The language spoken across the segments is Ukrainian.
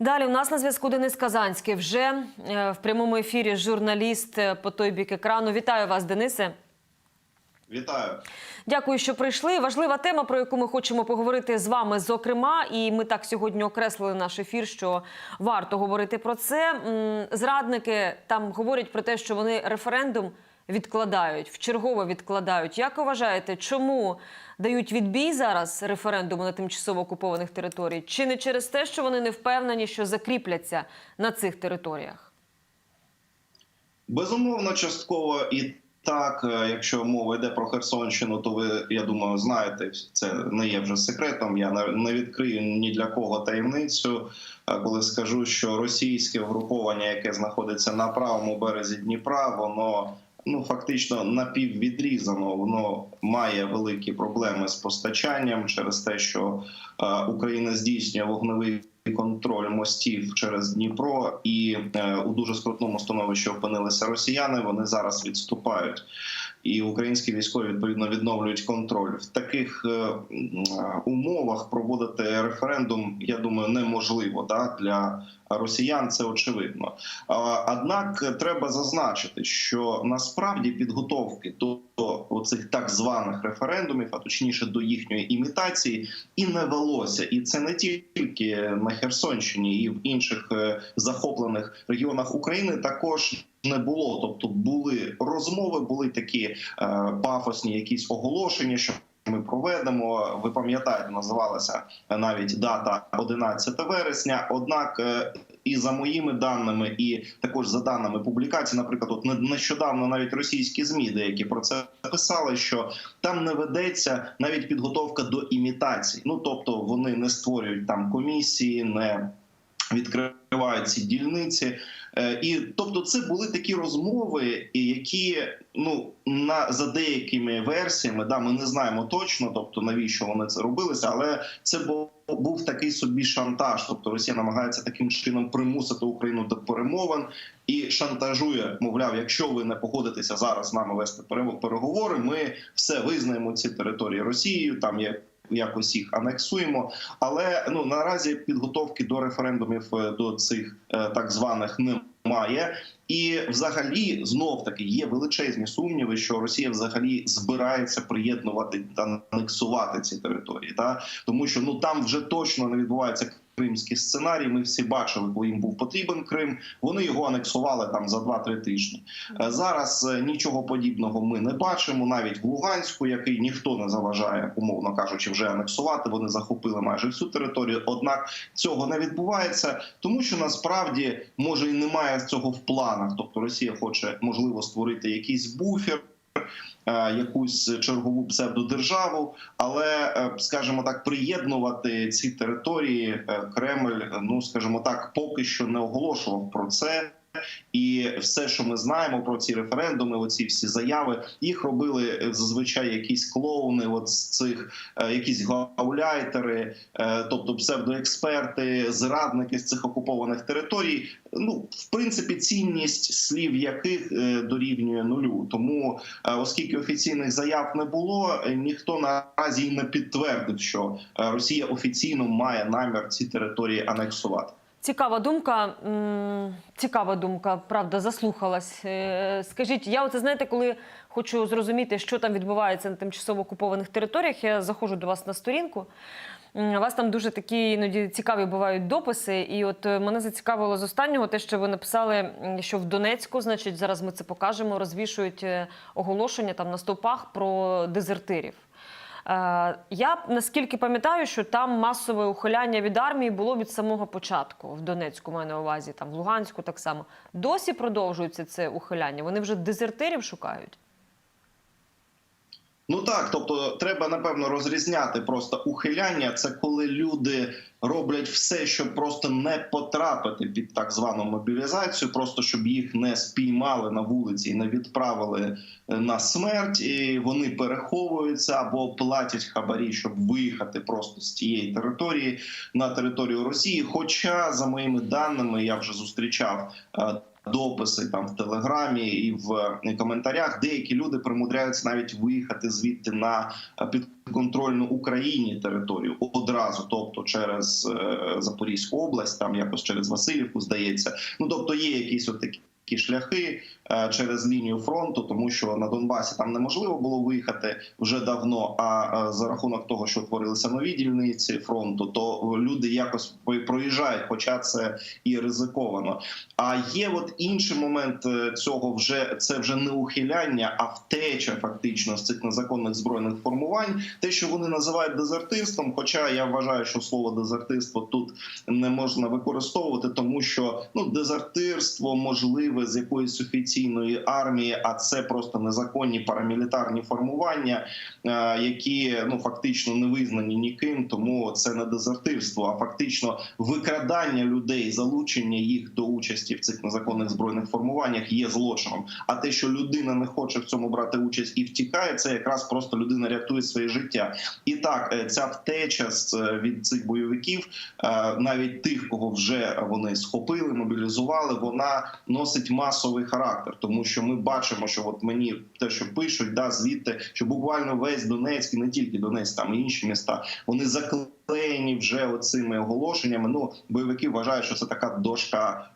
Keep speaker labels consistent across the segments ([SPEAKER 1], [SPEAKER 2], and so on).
[SPEAKER 1] Далі у нас на зв'язку Денис Казанський. Вже е, в прямому ефірі журналіст е, по той бік екрану. Вітаю вас, Денисе.
[SPEAKER 2] Вітаю.
[SPEAKER 1] Дякую, що прийшли. Важлива тема, про яку ми хочемо поговорити з вами. Зокрема, і ми так сьогодні окреслили наш ефір, що варто говорити про це. Зрадники там говорять про те, що вони референдум відкладають, вчергово відкладають. Як вважаєте, чому дають відбій зараз референдуму на тимчасово окупованих територіях? Чи не через те, що вони не впевнені, що закріпляться на цих територіях?
[SPEAKER 2] Безумовно, частково і так, е, якщо мова йде про Херсонщину, то ви я думаю знаєте, це не є вже секретом. Я не- відкрию ні для кого таємницю, е, коли скажу, що російське вгруповання, яке знаходиться на правому березі Дніпра, воно ну фактично напіввідрізано. Воно має великі проблеми з постачанням через те, що е, Україна здійснює вогневий контроль мостів через Дніпро, і е, у дуже скрутному становищі опинилися росіяни. Вони зараз відступають, і українські військові відповідно відновлюють контроль в таких е, е, умовах. Проводити референдум, я думаю, неможливо да для росіян. Це очевидно. Однак треба зазначити, що насправді підготовки до оцих так званих референдумів, а точніше до їхньої імітації, і не велося. І це не тільки на Херсонщині, і в інших е, захоплених регіонах України також. Не було, тобто були розмови, були такі е, пафосні якісь оголошення, що ми проведемо. Ви пам'ятаєте, називалася навіть дата 11 вересня. Однак, е, і за моїми даними, і також за даними публікацій, наприклад, от не- нещодавно навіть російські змі деякі про це писали, що там не ведеться навіть підготовка до імітацій. Ну тобто вони не створюють там комісії, не відкривають ці дільниці. Е, І тобто, це були такі розмови, які ну на за деякими версіями, да, ми не знаємо точно, тобто навіщо вони це робилися, але це був, був такий собі шантаж. Тобто Росія намагається таким чином примусити Україну до перемовин і шантажує, мовляв, якщо ви не погодитеся зараз з нами вести переговори, ми все визнаємо ці території Росією. Там є якось їх анексуємо. Але ну наразі підготовки до референдумів е, до цих е, так званих немає. І, взагалі, знов таки є величезні сумніви, що Росія взагалі збирається приєднувати та анексувати ці території, та тому що ну там вже точно не відбувається кримський сценарій. Ми всі бачили, коли їм був потрібен Крим. Вони його анексували там за 2-3 тижні. Е, Зараз е, нічого подібного ми не бачимо. Навіть в Луганську, який ніхто не заважає, умовно кажучи, вже анексувати. Вони захопили майже всю територію. Однак цього не відбувається, тому що насправді може і немає цього в планах. Тобто Росія хоче можливо створити якийсь буфер. Е, Якусь чергову псевдодержаву, але е, скажімо так, приєднувати ці території е, Кремль, ну скажімо так, поки що не оголошував про це. І все, що ми знаємо про ці референдуми, оці всі заяви, їх робили е, зазвичай якісь клоуни, от з цих е, якісь гауляйтери, е, тобто псевдоексперти, зрадники з цих окупованих територій. Ну, в принципі, цінність слів яких дорівнює нулю. Тому, оскільки офіційних заяв не було, ніхто наразі не підтвердив, що Росія офіційно має намір ці території анексувати.
[SPEAKER 1] Цікава думка. Цікава думка, правда, заслухалась. Е, Скажіть, я оце знаєте, коли хочу зрозуміти, що там відбувається на тимчасово окупованих територіях, я заходжу до вас на сторінку. У вас там дуже такі іноді цікаві бувають дописи. І от е, мене зацікавило з останнього те, що ви написали, що в Донецьку, значить, зараз ми це покажемо, розвішують е, оголошення там на стовпах про дезертирів. Е, Я наскільки пам'ятаю, що там масове ухиляння від армії було від самого початку в Донецьку, маю на увазі, там в Луганську так само. Досі продовжується це ухиляння. Вони вже дезертирів шукають.
[SPEAKER 2] Ну так, тобто треба напевно розрізняти просто ухиляння. Це коли люди роблять все, щоб просто не потрапити під так звану мобілізацію, просто щоб їх не спіймали на вулиці і не відправили е, на смерть. І вони переховуються або платять хабарі, щоб виїхати просто з тієї території на територію Росії. Хоча, за моїми даними, я вже зустрічав. Дописи там в телеграмі і в е, коментарях. Деякі люди примудряються навіть виїхати звідти на е, підконтрольну Україні територію одразу, тобто через е, Запорізьку область, там якось через Васильівку, здається. Ну тобто є якісь от. Шляхи е, через лінію фронту, тому що на Донбасі там неможливо було виїхати вже давно. А е, за рахунок того, що утворилися нові дільниці фронту, то люди якось проїжджають, хоча це і ризиковано. А є от інший момент е, цього вже це вже не ухиляння, а втеча фактично з цих незаконних збройних формувань. Те, що вони називають дезертирством. Хоча я вважаю, що слово дезертирство тут не можна використовувати, тому що ну дезертирство можливе з якоїсь офіційної армії, а це просто незаконні парамілітарні формування, е, які ну фактично не визнані ніким, тому це не дезертирство, а фактично викрадання людей, залучення їх до участі в цих незаконних збройних формуваннях є злочином. А те, що людина не хоче в цьому брати участь і втікає, це якраз просто людина рятує своє життя. І так, е, ця втеча е, від цих бойовиків, навіть тих, кого вже вони схопили, мобілізували, вона носить масовий характер, тому що ми бачимо, що от мені те, що пишуть, да звідти, що буквально весь Донецьк, і не тільки Донецьк, там і інші міста, вони заклеєні вже оцими оголошеннями. Ну бойовики вважають, що це така дошка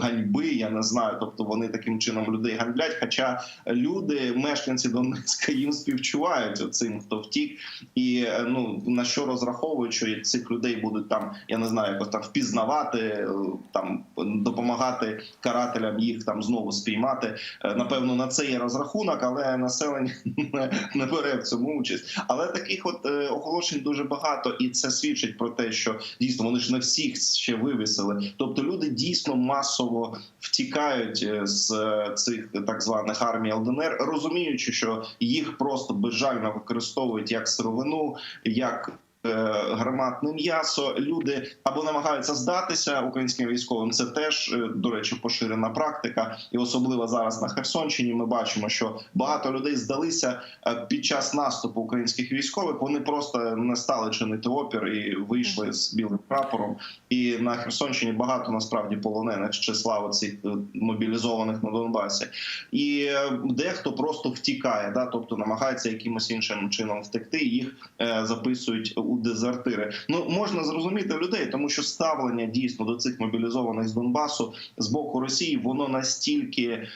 [SPEAKER 2] ганьби. Я не знаю. Тобто вони таким чином людей ганьблять. Хоча люди, мешканці Донецька, їм співчувають цим, хто втік, і е, ну на що розраховують, що цих людей будуть там, я не знаю, якось там впізнавати, е, там допомагати карателям їх там знову спіймати. Е, Напевно, на це є розрахунок, але населення не, бере в цьому участь. Але таких от оголошень дуже багато, і це свідчить про те, що дійсно вони ж не всіх ще вивісили. Тобто люди дійсно масово втікають е, з е, цих так званих армій ЛДНР, розуміючи, що їх просто безжально використовують як сировину, як гарматне м'ясо. Люди або намагаються здатися українським військовим. Це теж е, до речі поширена практика, і особливо зараз на Херсонщині. Ми бачимо, що багато людей здалися е, під час наступу українських військових. Вони просто не стали чинити опір і вийшли з білим прапором. І на Херсонщині багато насправді полонених з числа оцих е, мобілізованих на Донбасі. І е, дехто просто втікає, да, тобто намагається якимось іншим чином втекти. Їх е, записують у дезертири. Ну можна зрозуміти людей, тому що ставлення дійсно до цих мобілізованих з Донбасу з боку Росії воно настільки, е,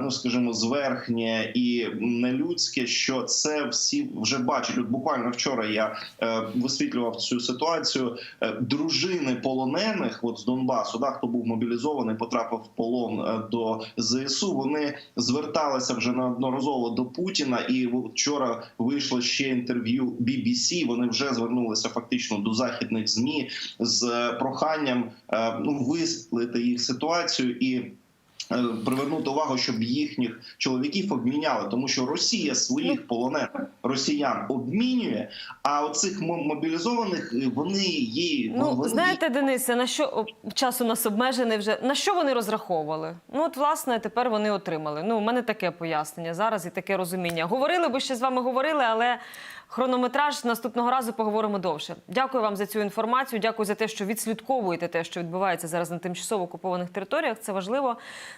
[SPEAKER 2] ну скажімо, зверхнє і нелюдське, що це всі вже бачать. От буквально вчора я е, висвітлював цю ситуацію. Е, дружини полонених, от з Донбасу, да, хто був мобілізований, потрапив в полон до ЗСУ. Вони зверталися вже неодноразово до Путіна, і вчора вийшло ще інтерв'ю BBC. Вони вже звернулися фактично до західних змі з проханням е, ну висвітлити їх ситуацію і. Е, Привернути увагу, щоб їхніх чоловіків обміняли, тому що Росія своїх полонених росіян обмінює. А оцих мо- мобілізованих е, вони є
[SPEAKER 1] Ну,
[SPEAKER 2] вони
[SPEAKER 1] знаєте, Денисе, на що о, час у нас обмежений вже на що вони розраховували? Ну, от, власне, тепер вони отримали. Ну, у мене таке пояснення зараз і таке розуміння. Говорили би ще з вами говорили, але хронометраж наступного разу поговоримо довше. Дякую вам за цю інформацію. Дякую за те, що відслідковуєте те, що відбувається зараз на тимчасово окупованих територіях. Це важливо.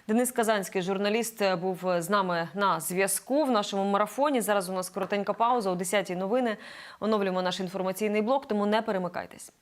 [SPEAKER 1] Денис Казанський, журналіст, е, був з нами на зв'язку в нашому марафоні. Зараз у нас коротенька пауза. О 10-й новини оновлюємо наш інформаційний блок, тому не перемикайтесь.